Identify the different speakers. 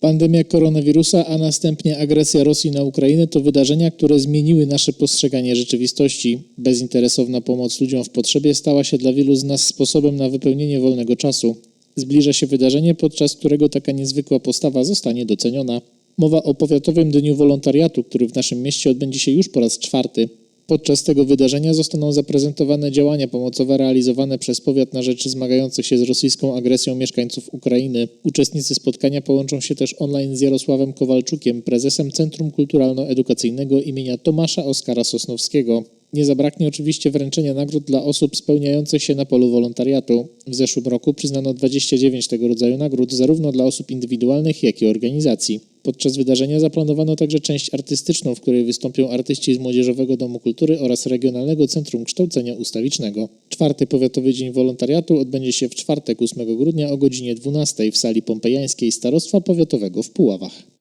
Speaker 1: Pandemia koronawirusa, a następnie agresja Rosji na Ukrainę to wydarzenia, które zmieniły nasze postrzeganie rzeczywistości. Bezinteresowna pomoc ludziom w potrzebie stała się dla wielu z nas sposobem na wypełnienie wolnego czasu. Zbliża się wydarzenie, podczas którego taka niezwykła postawa zostanie doceniona. Mowa o Powiatowym Dniu Wolontariatu, który w naszym mieście odbędzie się już po raz czwarty. Podczas tego wydarzenia zostaną zaprezentowane działania pomocowe realizowane przez powiat na rzecz zmagających się z rosyjską agresją mieszkańców Ukrainy. Uczestnicy spotkania połączą się też online z Jarosławem Kowalczukiem, prezesem Centrum Kulturalno-Edukacyjnego imienia Tomasza Oskara Sosnowskiego. Nie zabraknie oczywiście wręczenia nagród dla osób spełniających się na polu wolontariatu. W zeszłym roku przyznano 29 tego rodzaju nagród zarówno dla osób indywidualnych, jak i organizacji. Podczas wydarzenia zaplanowano także część artystyczną, w której wystąpią artyści z Młodzieżowego Domu Kultury oraz Regionalnego Centrum Kształcenia Ustawicznego. Czwarty Powiatowy Dzień Wolontariatu odbędzie się w czwartek 8 grudnia o godzinie 12 w sali pompejańskiej Starostwa Powiatowego w Puławach.